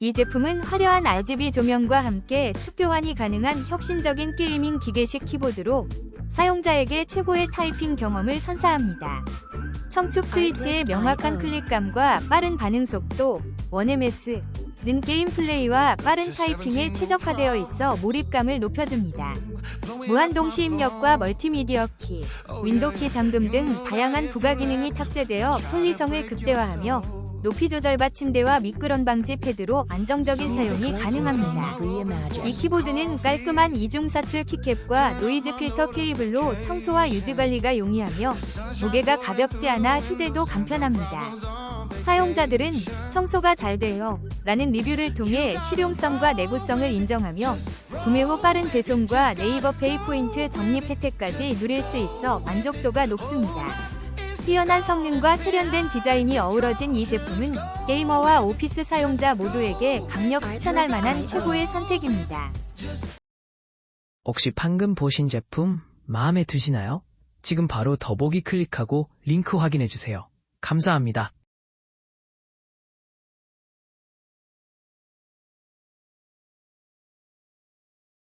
이 제품은 화려한 RGB 조명과 함께 축교환이 가능한 혁신적인 게이밍 기계식 키보드로 사용자에게 최고의 타이핑 경험을 선사합니다. 청축 스위치의 명확한 클릭감과 빠른 반응 속도, 1ms, 는 게임 플레이와 빠른 타이핑에 최적화되어 있어 몰입감을 높여줍니다. 무한 동시 입력과 멀티미디어 키, 윈도우 키 잠금 등 다양한 부가 기능이 탑재되어 편리성을 극대화하며 높이 조절 받침대와 미끄럼 방지 패드로 안정적인 사용이 가능합니다. 이 키보드는 깔끔한 이중 사출 키캡과 노이즈 필터 케이블로 청소와 유지 관리가 용이하며 무게가 가볍지 않아 휴대도 간편합니다. 사용자들은 청소가 잘 돼요 라는 리뷰를 통해 실용성과 내구성을 인정하며 구매 후 빠른 배송과 네이버 페이 포인트 적립 혜택까지 누릴 수 있어 만족도가 높습니다. 뛰어난 성능과 세련된 디자인이 어우러진 이 제품은 게이머와 오피스 사용자 모두에게 강력 추천할 만한 최고의 선택입니다. 혹시 방금 보신 제품 마음에 드시나요? 지금 바로 더보기 클릭하고 링크 확인해주세요. 감사합니다.